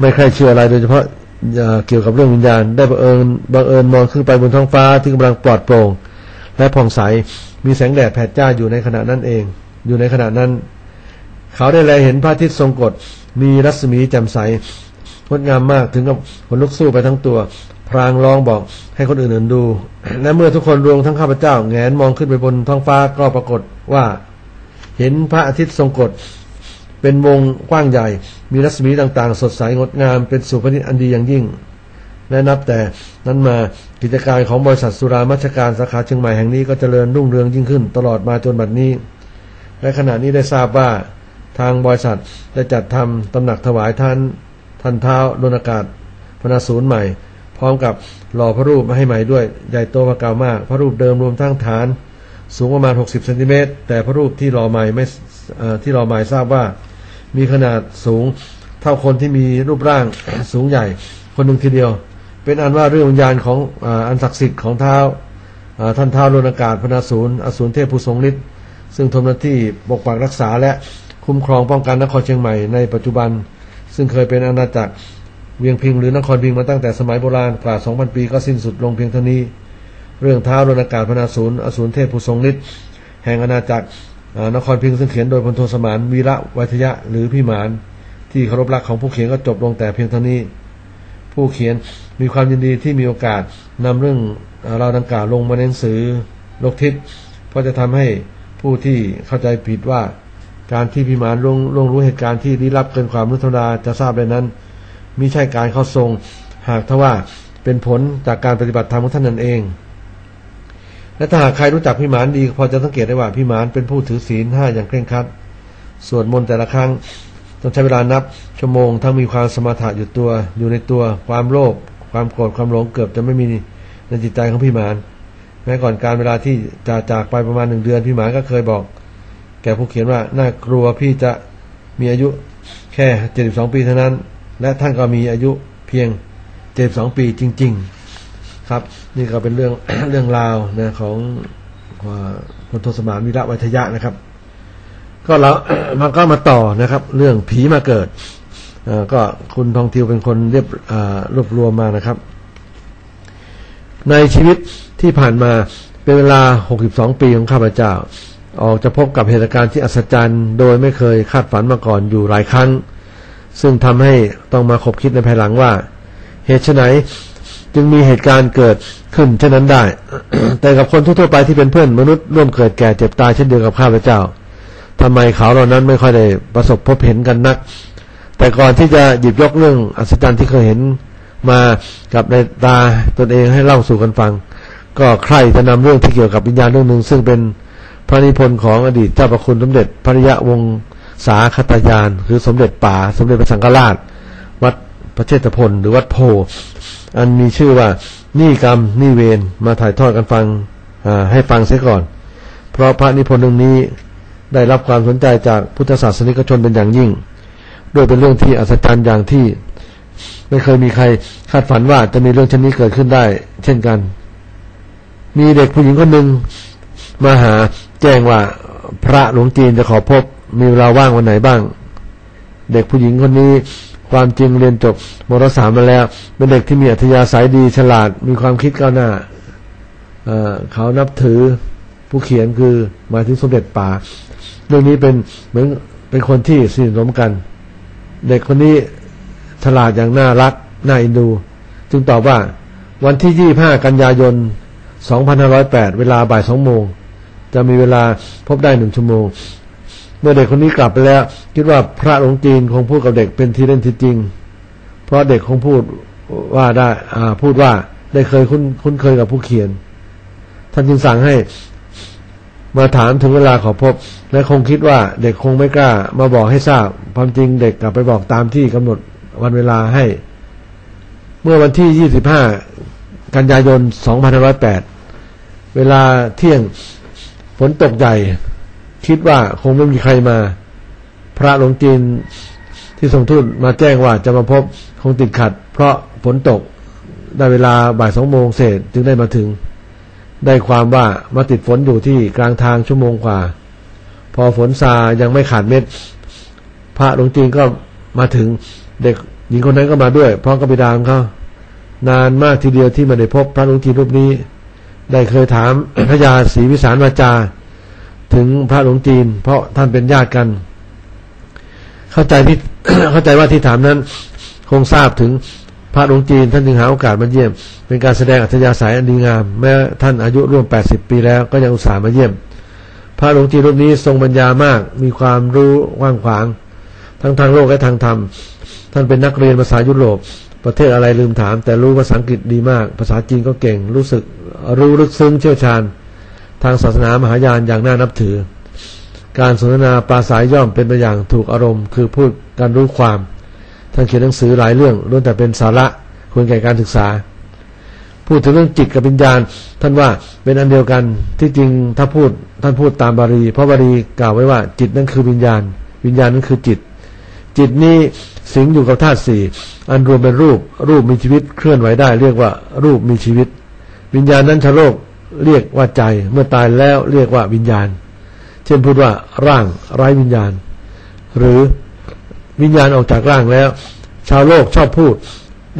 ไม่ใครเชื่ออะไรโดยเฉพาะเกี่ยวกับเรื่องวิญญาณ ได้บังเอิญบังเอิญมองขึ้นไปบนท้องฟ้าที่กำลังปลอดโปร่งและผ่องใสมีแสงแดดแผดจ้าอยู่ในขณะนั้นเอง อยู่ในขณะนั้น เขาได้แลเห็นพระอาทิตย์ทรงกฎมีรัศมีแจ่มใสงดงามมากถึงกับขนลุกสู้ไปทั้งตัว พรางร้องบอกให้คนอื่นๆดู และเมื่อทุกคนรวมทั้งข้าพเจ้าแงนมองขึ้นไปบนท้องฟ้าก็ปรากฏว่า เห็นพระอาทิตย์ทรงกฎ เป็นวงกว้างใหญ่ มีรัศมีต่างๆ สดใสงดงาม เป็นสุภนิษอันดีอย่างยิ่ง และนับแต่นั้นมากิจการของบริษัทสุรามัชการสาขาเชียงใหม่แห่งนี้ก็เจริญรุ่งเรืองยิ่งขึ้น ตลอดมาจนบัดนี้ และขณะนี้ได้ทราบว่าทางบริษัทได้จัดทำตำหนักถวายท่านท่านเท้าดนอากาศพนาศูนย์ใหม่ พร้อมกับหล่อพระรูปมาให้ใหม่ด้วยใหญ่โตพระกามาก พระรูปเดิมรวมทั้งฐาน สูงประมาณ 60เซนติเมตรแต่พระรูปที่หล่อใหม่ไม่ที่หล่อใหม่ทราบว่า มีขนาดสูงเท่าคนที่มีรูปร่างสูงใหญ่ คนหนึ่งทีเดียว เป็นอันว่าเรื่องวิญญาณของอันศักดิ์สิทธิ์ของเท้าท่านเท้าโลนอากาศพนาศูนย์อสูรเทพผู้ทรงฤทธิ์ซึ่งทำหน้าที่ปกปักรักษาและคุ้มครองป้องกันนครเชียงใหม่ในปัจจุบัน ซึ่งเคยเป็นอาณาจักรเวียงพิงหรือนครพิงมาตั้งแต่สมัยโบราณกว่า 2,000 ปีก็สิ้นสุดลงเพียงเท่านี้ เรื่องเท้าโลนอากาศพนาศูนย์อสูรเทพผู้ทรงฤทธิ์แห่งอาณาจักร นครพิงซึ่งเขียนโดยพลโทสมานวีระวัทยะหรือพี่หมาน ที่เคารพรักของผู้เขียนก็จบลงแต่เพียงเท่านี้ ผู้เขียนมีความยินดีที่มีโอกาสนำเรื่องเราดังกล่าวลงมาในหนังสือโลกทิศเพราะจะทำให้ผู้ที่เข้าใจผิดว่า การที่พิมานลงลงรู้เหตุการณ์ที่ลี้ลับเกินความรู้ธรรมดาจะทราบได้นั้นมิใช่การเข้าทรง หากทว่าเป็นผลจากการปฏิบัติธรรมของท่านนั่นเอง และถ้าหากใครรู้จักพิมานดีพอจะสังเกตได้ว่าพิมานเป็นผู้ถือศีลห้าอย่างเคร่งครัดสวดมนต์แต่ละครั้งต้องใช้เวลานับ ชั่วโมงทั้งมีความสมาธิอยู่ตัว อยู่ในตัวความโลภความโกรธความหลงเกือบจะไม่มีในจิตใจของพิมานแม้ก่อนการเวลาที่จะจากไปประมาณหนึ่งเดือนพิมานก็เคยบอก แก่ผู้เขียนว่าน่ากลัวพี่จะมีอายุแค่เจ็ดสิบสองปีเท่านั้น และท่านก็มีอายุเพียงเจ็ดสองปีจริง ๆ ครับ นี่ก็เป็นเรื่องเรื่องราวนะของพลโทสมานวิระวัทยะนะครับ ก็แล้วมันก็มาต่อนะครับ เรื่องผีมาเกิดก็คุณทองทิวเป็นคนเรียบรวบรวมมานะครับ ในชีวิตที่ผ่านมาเป็นเวลา 62 ปีของข้าพเจ้า ออกจะพบกับเหตุการณ์ที่อัศจรรย์ โดยไม่เคยคาดฝันมาก่อนอยู่หลายครั้ง ซึ่งทำให้ต้องมาคบคิดในภายหลังว่า เหตุไฉน จึงมีเหตุการณ์เกิดขึ้นเช่นนั้นได้ แต่กับคนทั่วไปที่เป็นเพื่อนมนุษย์ร่วมเกิดแก่เจ็บตายเช่นเดียวกับข้าพเจ้าทำไมเขาเหล่านั้นไม่ค่อยได้ประสบพบเห็นกันนัก แต่ก่อนที่จะหยิบยกเรื่องอัศจรรย์ที่เคยเห็นมากับในตาตนเองให้เล่าสู่กันฟัง ก็ใครจะนำเรื่องที่เกี่ยวกับวิญญาณเรื่องหนึ่ง ซึ่งเป็นพระนิพนธ์ของอดีตเจ้าประคุณสมเด็จพระยะวงศาคตายาน คือสมเด็จป่า สมเด็จพระสังฆราช วัดพระเชตพลหรือวัดโพ อันมีชื่อว่านี่กรรมนี่เวรมาถ่ายทอดกันฟังให้ฟังเสียก่อน เพราะพระนิพนธ์เรื่องนี้ได้รับความสนใจจากพุทธศาสนิกชนเป็นอย่างยิ่งด้วยเป็นเรื่องที่อัศจรรย์อย่างที่ ไม่เคยมีใครคาดฝันว่าจะมีเรื่องเช่นนี้เกิดขึ้นได้ เช่นกัน มีเด็กผู้หญิงคนหนึ่งมาหาแจ้งว่าพระหลวงจีนจะขอพบมีเวลาว่างวันไหนบ้าง เด็กผู้หญิงคนนี้ ความจริงเรียนจบมรสามมาแล้ว เป็นเด็กที่มีอัธยาศัยดีฉลาดมีความคิดก้าวหน้าเขานับถือผู้เขียนคือมาถึงสมเด็จป่าเรื่องนี้เป็นเหมือนเป็นคนที่สนิทสนมกัน เด็กคนนี้ฉลาดอย่างน่ารักน่าอินดู จึงตอบว่าวันที่ยี่ห้ากันยายน 2508 เวลาบ่ายสองโมง จะมีเวลาพบได้หนึ่งชั่วโมง เมื่อเด็กคนนี้กลับไปแล้ว คิดว่าพระหลวงจีนคงพูดกับเด็กเป็นทีเล่นทีจริง เพราะเด็กคงพูดว่าได้ อ่า พูดว่าได้เคยคุ้นคุ้นเคยกับผู้เขียน ท่านจึงสั่งให้ มาถามถึงเวลาขอพบ และคงคิดว่าเด็กคงไม่กล้า มาบอกให้ทราบ ความจริงเด็กกลับไปบอกตามที่กำหนดวันเวลาให้ เมื่อวันที่ 25 กันยายน 2508 เวลาเที่ยงฝนตกใหญ่ คิดว่าคงไม่มีใครมา พระหลวงจีนที่ทรงทูตมาแจ้งว่าจะมาพบคงติดขัด เพราะฝนตกได้เวลาบ่ายสองโมงเศษจึงได้มาถึง ได้ความว่ามาติดฝนอยู่ที่กลางทางชั่วโมงกว่า พอฝนซายังไม่ขาดเม็ด พระหลวงจีนก็มาถึงเด็กหญิงคนนั้นก็มาด้วยพร้อมกับบิดาของเขานานมากทีเดียวที่มาได้พบพระหลวงจีนรูปนี้ ได้เคยถามพระยาศรีวิสารวาจา ถึงพระหลวงจีน เพราะท่านเป็นญาติกัน เข้าใจที่เข้าใจว่าที่ถามนั้น คงทราบถึงพระหลวงจีน ท่านจึงหาโอกาสมาเยี่ยม เป็นการแสดงอัธยาศัยอันดีงาม แม้ท่านอายุร่วม 80 ปีแล้วก็ยังอุตส่าห์มาเยี่ยม พระหลวงจีนรูปนี้ทรงปัญญามาก มีความรู้กว่างขวาง ทั้งทางโลกและทางธรรม ท่านเป็นนักเรียนภาษายุโรปประเทศอะไรลืมถาม แต่รู้ภาษาอังกฤษดีมาก ภาษาจีนก็เก่ง รู้สึกรู้ลึกซึ้งเชี่ยวชาญ ทางศาสนามหายานอย่างน่านับถือ การสนทนาปราศัยย่อมเป็นไปอย่างถูกอารมณ์ คือพูดการรู้ความท่านเขียนหนังสือหลายเรื่องล้วนแต่เป็นสาระควรแก่การศึกษา พูดถึงเรื่องจิตกับวิญญาณ ท่านว่าเป็นอันเดียวกันที่จริงถ้าพูดท่านพูดตามบาลีเพราะบาลีกล่าวไว้ว่า จิตนั่นคือวิญญาณ วิญญาณนั่นคือจิต จิตนี้สิงอยู่กับธาตุสี่อันรวมเป็นรูป รูปมีชีวิตเคลื่อนไหวได้ เรียกว่ารูปมีชีวิต วิญญาณนั้นชาวโลก เรียกว่าใจ เมื่อตายแล้วเรียกว่าวิญญาณ เช่นพูดว่าร่างไร้วิญญาณ หรือวิญญาณออกจากร่างแล้ว ชาวโลกชอบพูด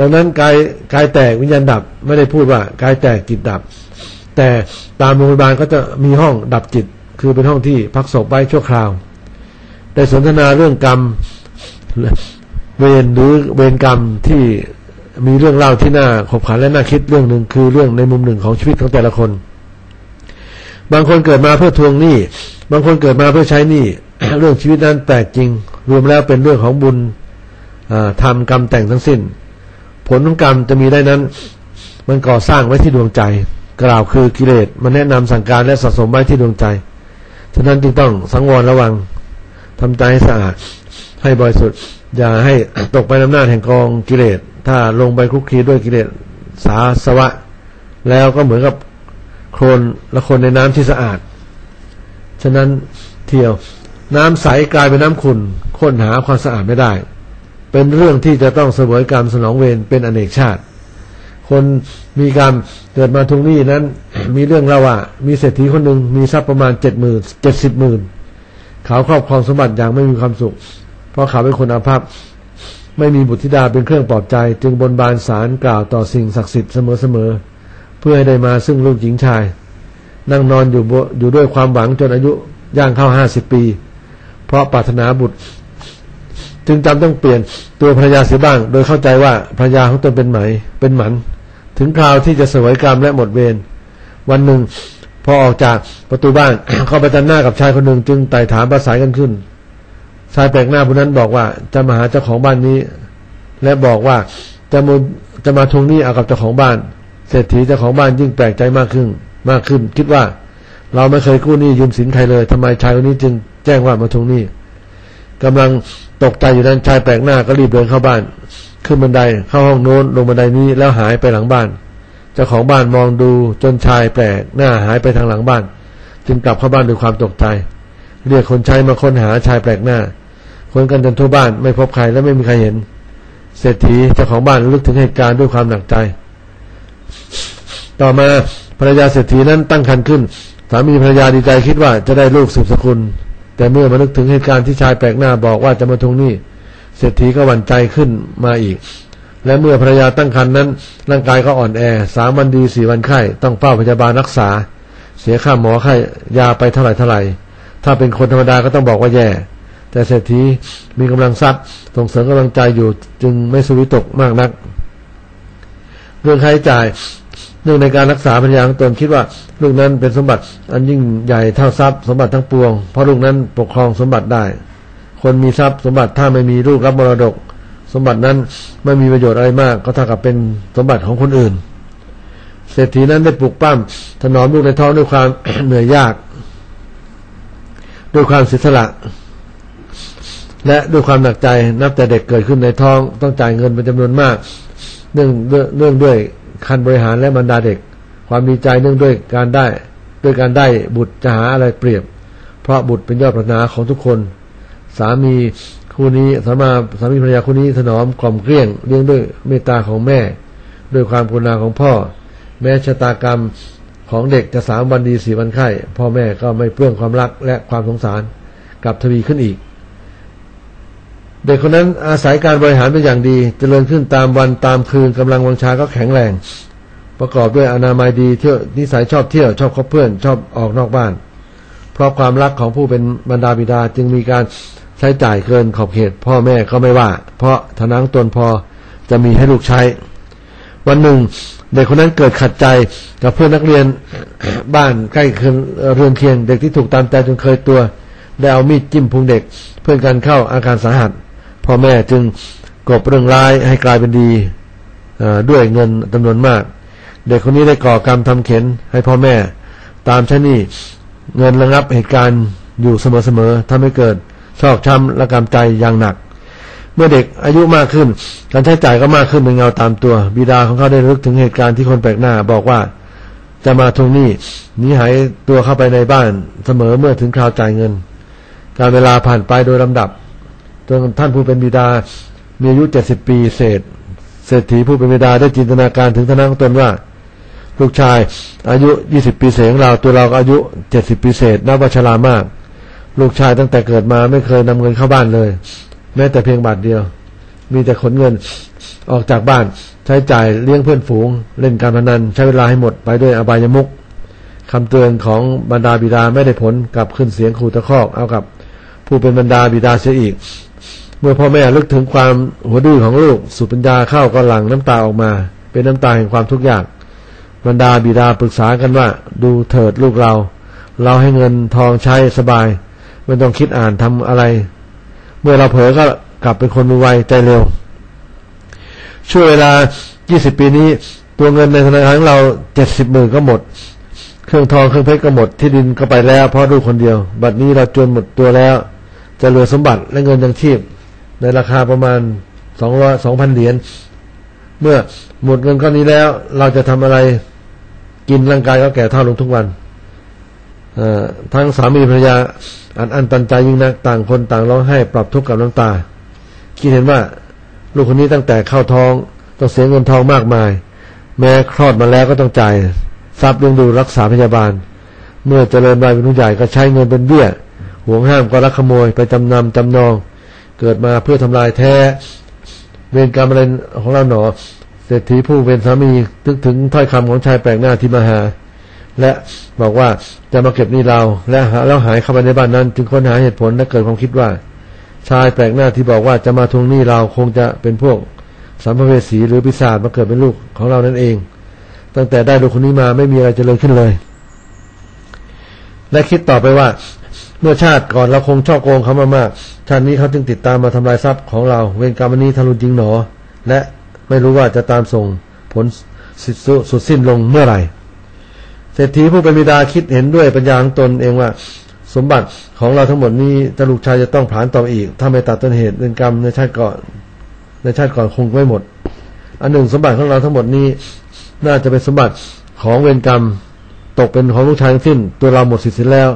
ดังนั้นกายกายแตกวิญญาณดับไม่ได้พูดว่ากายแตกจิตดับ แต่ตามโรงพยาบาลก็จะมีห้องดับจิต คือเป็นห้องที่พักศพไว้ชั่วคราวได้สนทนาเรื่องกรรมเวรหรือเวรกรรมที่ มีเรื่องเล่าที่น่าขบขันและน่าคิดเรื่องหนึ่งคือเรื่องในมุมหนึ่งของชีวิตของแต่ละคน บางคนเกิดมาเพื่อทวงหนี้ บางคนเกิดมาเพื่อใช้หนี้เรื่องชีวิตนั้นแปลกจริง รวมแล้วเป็นเรื่องของบุญทำกรรมแต่งทั้งสิ้น ผลของกรรมจะมีได้นั้น มันก่อสร้างไว้ที่ดวงใจ กล่าวคือกิเลสมันแนะนำสั่งการและสะสมไว้ที่ดวงใจฉะนั้นจึงต้องสังวรระวังทำใจให้สะอาดให้บริสุทธิ์อย่าให้ตกไปน้ำหน้าแห่งกองกิเลส ถ้าลงไปคลุกคลีด้วยกิเลสสาสวะ แล้วก็เหมือนกับโคลนละคนในน้ำที่สะอาด ฉะนั้นเที่ยว น้ำใสกลายเป็นน้ำขุ่นค้นหาความสะอาดไม่ได้ เป็นเรื่องที่จะต้องเสวยกรรมสนองเวรเป็นอเนกชาติ คนมีกรรมเกิดมาทุงนี้นั้น มีเรื่องเล่าว่า มีเศรษฐีคนหนึ่งมีทรัพย์ประมาณเจ็ดหมื่นเจ็ดสิบหมื่นเขาครอบครองสมบัติอย่างไม่มีความสุข เพราะเขาเป็นคนอาภัพ ไม่มีบุตรธิดาเป็นเครื่องปลอบใจ จึงบนบานสารกล่าวต่อสิ่งศักดิ์สิทธิ์เสมอๆเพื่อให้ได้มาซึ่งลูกหญิงชาย นั่งนอนอยู่อยู่ด้วยความหวังจนอายุย่างเข้าห้าสิบปี เพราะปรารถนาบุตร จึงจำต้องเปลี่ยนตัวภรรยาเสียบ้าง โดยเข้าใจว่าภรรยาของตนเป็นไหมเป็นหมัน ถึงคราวที่จะเสวยกรรมและหมดเวรวันหนึ่งพอออกจากประตูบ้าน เข้าไปจันหน้ากับชายคนหนึ่งจึงไต่ถามประสายกันขึ้น ชายแปลกหน้าผู้นั้นบอกว่า จะมาหาเจ้าของบ้านนี้ และบอกว่าจะมาจะมาทวงหนี้เอากับเจ้าของบ้าน เศรษฐีเจ้าของบ้านยิ่งแปลกใจมากขึ้น มากขึ้น คิดว่า เราไม่เคยกู้หนี้ยืมสินใครเลยทำไมชายคนนี้จึงแจ้งว่ามาทวงหนี้กำลังตกใจอยู่นั้นชายแปลกหน้าก็รีบเดินเข้าบ้าน ขึ้นบันไดเข้าห้องโน้นลงบันไดนี้แล้วหายไปหลังบ้าน เจ้าของบ้านมองดูจนชายแปลกหน้าหายไปทางหลังบ้าน จึงกลับเข้าบ้านด้วยความตกใจ เรียกคนใช้มาค้นหาชายแปลกหน้า คนกันจนทั่วบ้านไม่พบใครและไม่มีใครเห็น เศรษฐีเจ้าของบ้านลึกถึงเหตุการณ์ด้วยความหนักใจ ต่อมาภรรยาเศรษฐีนั้นตั้งครรภ์ขึ้น สามีภรรยาดีใจคิดว่าจะได้ลูกสืบสกุล แต่เมื่อมานึกถึงเหตุการณ์ที่ชายแปลกหน้าบอกว่าจะมาทวงหนี้เศรษฐีก็หวั่นใจขึ้นมาอีก และเมื่อภรรยาตั้งครรภ์นั้น ร่างกายก็อ่อนแอสามวันดีสี่วันไข้ต้องเฝ้าพยาบาลรักษา เสียค่าหมอไข้ยาไปเท่าไหร่เท่าไหร่ถ้าเป็นคนธรรมดาก็ต้องบอกว่าแย่ แต่เศรษฐีมีกำลังทรัพย์ส่งเสริมกำลังใจอยู่จึงไม่สวิตกมากนัก เรื่องค่าใช้จ่ายเนื่องในการรักษาภรรยาของตนคิดว่าลูกนั้นเป็นสมบัติ อันยิ่งใหญ่เท่าทรัพย์สมบัติทั้งปวง เพราะลูกนั้นปกครองสมบัติได้ คนมีทรัพย์สมบัติถ้าไม่มีลูกรับมรดก สมบัตินั้นไม่มีประโยชน์อะไรมาก ก็เท่ากับเป็นสมบัติของคนอื่น เศรษฐีนั้นได้ปลูกปั้มถนอมลูกในท้องด้วยความเหนื่อยยาก ด้วยความเสียสละ และด้วยความหนักใจนับแต่เด็กเกิดขึ้นในท้องต้องจ่ายเงินเป็นจำนวนมาก เนื่องเนื่องด้วยคันบริหารและบรรดาเด็ก ความดีใจเนื่องด้วยการได้ด้วยการได้บุตรจะหาอะไรเปรียบ เพราะบุตรเป็นยอดปรารถนาของทุกคน สามีคู่นี้สามาสามีภรรยาคู่นี้ถนอมกล่อมเกลี้ยงเลี้ยงด้วยเมตตาของแม่ ด้วยความกรุณาของพ่อ แม้ชะตากรรมของเด็กจะสามวันดีสี่วันไข้พ่อแม่ก็ไม่เปลื้องความรักและความสงสารกลับทวีขึ้นอีก เด็กคนนั้นอาศัยการบริหารเป็นอย่างดีจเจริญขึ้นตามวันตามคืนกำลังวังชาก็แข็งแรง ประกอบด้วยอนามัยดีเที่ยวนิสัยชอบเที่ยวชอบคบเพื่อน ชอบออกนอกบ้าน เพราะความรักของผู้เป็นบรรดาบิดาจึงมีการใช้จ่ายเกินขอบเขตพ่อแม่ก็ไม่ว่า เพราะฐานะตนพอจะมีให้ลูกใช้ วันหนึ่ง เด็กคนนั้นเกิดขัดใจกับเพื่อนนักเรียนบ้านใกล้เคืองเรือนเคียง เด็กที่ถูกตามใจจนเคยตัวได้เอามีดจิ้มพุงเด็ก เพื่อนกันเข้าอาการสาหัส พ่อแม่จึงกบเรื่องร้ายให้กลายเป็นดีด้วยเงินจำนวนมาก เด็กคนนี้ได้ก่อกรรมทำเข็นให้พ่อแม่ ตามชนี่เงินระงับเหตุการณ์อยู่เสมอๆทำให้เกิดชอกช้ำและกำใจอย่างหนัก เมื่อเด็กอายุมากขึ้น การใช้จ่ายก็มากขึ้นเป็นเงาตามตัว บิดาของเขาได้รึกถึงเหตุการณ์ที่คนแปลกหน้าบอกว่าจะมาทวงหนี้หนีหายตัวเข้าไปในบ้านเสมอเมื่อถึงคราวจ่ายเงิน การเวลาผ่านไปโดยลำดับ จนท่านผู้เป็นบิดา มีอายุเจ็ดสิบปีเศษ เศรษฐีผู้เป็นบิดาได้จินตนาการถึงทนางตนว่า ลูกชายอายุยี่สิบปีเศษของเราตัวเราก็อายุเจ็ดสิบปีเศษนับว่าชรามาก ลูกชายตั้งแต่เกิดมาไม่เคยนำเงินเข้าบ้านเลย แม้แต่เพียงบาทเดียว มีแต่ขนเงินออกจากบ้านใช้จ่ายเลี้ยงเพื่อนฝูง เล่นการพนันใช้เวลาให้หมดไปด้วยอบายมุกคำเตือนของบรรดาบิดาไม่ได้ผลกับขึ้นเสียงขู่ตะคอกเอากับ ผู้เป็นบรรดาบิดาเสียอีก เมื่อพ่อแม่ลึกถึงความหัวดื้อของลูกสุปัญญาเข้าก็หลั่งน้ำตาออกมา เป็นน้ำตาแห่งความทุกข์ยาก บรรดาบิดาปรึกษากันว่า ดูเถิดลูกเรา เราให้เงินทองใช้สบายไม่ต้องคิดอ่านทำอะไร เมื่อเราเผลอก็กลับเป็นคนมือไวใจเร็ว ช่วงเวลา 20 ปีนี้ตัวเงินในธนาคารของเรา70หมื่นก็หมด เครื่องทองเครื่องเพชรก็หมดที่ดินก็ไปแล้วเพราะลูกคนเดียว บัดนี้เราจนหมดตัวแล้ว จะเหลือสมบัติและเงินยังชีพ ในราคาประมาณสองร้อยสองพันเหรียญเมื่อหมดเงินก้อนนี้แล้ว เราจะทำอะไรกินร่างกายก็แก่เท่าลงทุกวันทั้งสามีภรรยา อันอันตันใจยิ่งนักต่างคนต่างร้องไห้ปรับทุกข์กับน้ำตา คิดเห็นว่า ลูกคนนี้ตั้งแต่เข้าท้องต้องเสียเงินทองมากมาย แม้คลอดมาแล้วก็ต้องจ่ายทรัพย์เลี้ยงดูรักษาพยาบาล เมื่อเจริญวัยเป็นผู้ใหญ่ก็ใช้เงินเป็นเบี้ย ห่วงห้ามก็รักขโมยไปจำนำจำนอง เกิดมาเพื่อทำลายแท้ เวรกรรมอะไรของเราหนอ เศรษฐีผู้เป็นสามีนึกถึงถ้อยคำของชายแปลกหน้าที่มาหา และบอกว่าจะมาเก็บนี่เรา และหาแล้วหายเข้าไปในบ้านนั้น จึงค้นหาเหตุผลและเกิดความคิดว่า ชายแปลกหน้าที่บอกว่าจะมาทวงหนี้เราคงจะเป็นพวกสัมภเวสีหรือปิศาจมาเกิดเป็นลูกของเรานั่นเอง ตั้งแต่ได้ลูกคนนี้มาไม่มีอะไรเจริญขึ้นเลย และคิดต่อไปว่า เมื่อชาติก่อนเราคงชอบโกงเขามามาก ชาตินี้เขาจึงติดตามมาทำลายทรัพย์ของเรา เวรกรรมนี้ทารุณจริงหนอ และไม่รู้ว่าจะตามส่งผลสุดสิ้นลงเมื่อไหร่เศรษฐีผู้เป็นบิดาคิดเห็นด้วยปัญญาของตนเองว่า สมบัติของเราทั้งหมดนี้ถ้าลูกชายจะต้องผ่านต่ออีก ถ้าไม่ตัดต้นเหตุเวรกรรมในชาติก่อน ในชาติก่อนคงไม่หมด อันหนึ่งสมบัติของเราทั้งหมดนี้ น่าจะเป็นสมบัติของเวรกรรม ตกเป็นของลูกชายทั้งสิ้น ตัวเราหมดสิทธิ์แล้ว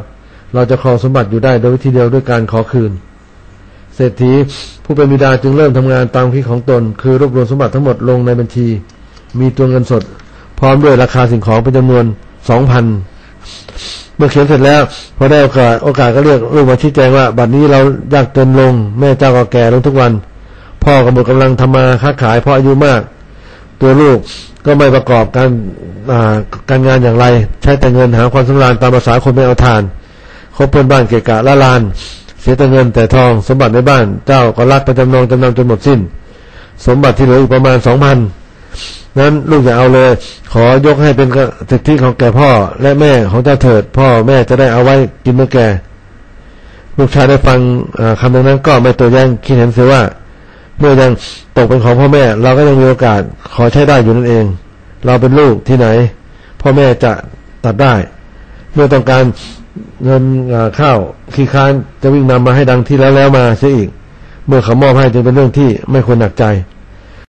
เราจะครองสมบัติอยู่ได้โดยวิธีเดียวด้วยการขอคืน เศรษฐีผู้เป็นบิดาจึงเริ่มทำงานตามคิดของตน คือรวบรวมสมบัติทั้งหมดลงในบัญชี มีตัวเงินสด พร้อมด้วยราคาสิ่งของเป็นจำนวนสองพันเมื่อเขียนเสร็จแล้วพอได้โอกาสโอกาสก็เรียกลูกมาชี้แจงว่า บัดนี้เรายากจนลง แม่เจ้าก็แก่ลงทุกวัน พ่อก็หมดกำลังทำมาค้าขายเพราะอายุมาก ตัวลูกก็ไม่ประกอบการการงานอย่างไร ใช้แต่เงินหาความสำราญตามภาษาคนไม่เอาทาน บเพื่อนบ้านเกะกะละลาน เสียแต่เงินแต่ทองสมบัติในบ้าน เจ้าก็รักประจำนองจำนำจนหมดสิ้น สมบัติที่เหลืออีกประมาณสองพันนั้นลูกอย่าเอาเลย ขอยกให้เป็นสิทธิของแก่พ่อและแม่ของเจ้าเถิด พ่อแม่จะได้เอาไว้กินเมื่อแก่ลูกชายได้ฟังคำนั้นก็ไม่ตัวแย้งคิดเห็นเสียว่า เมื่อยังตกเป็นของพ่อแม่ เราก็ยังมีโอกาสขอใช้ได้อยู่นั่นเอง เราเป็นลูกที่ไหน พ่อแม่จะตัดได้ เมื่อต้องการ เงินข้าวขี้ค้านจะวิ่งนำมาให้ดังที่แล้วแล้วมาเสียอีก เมื่อเขามอบให้จึงเป็นเรื่องที่ไม่ควรหนักใจ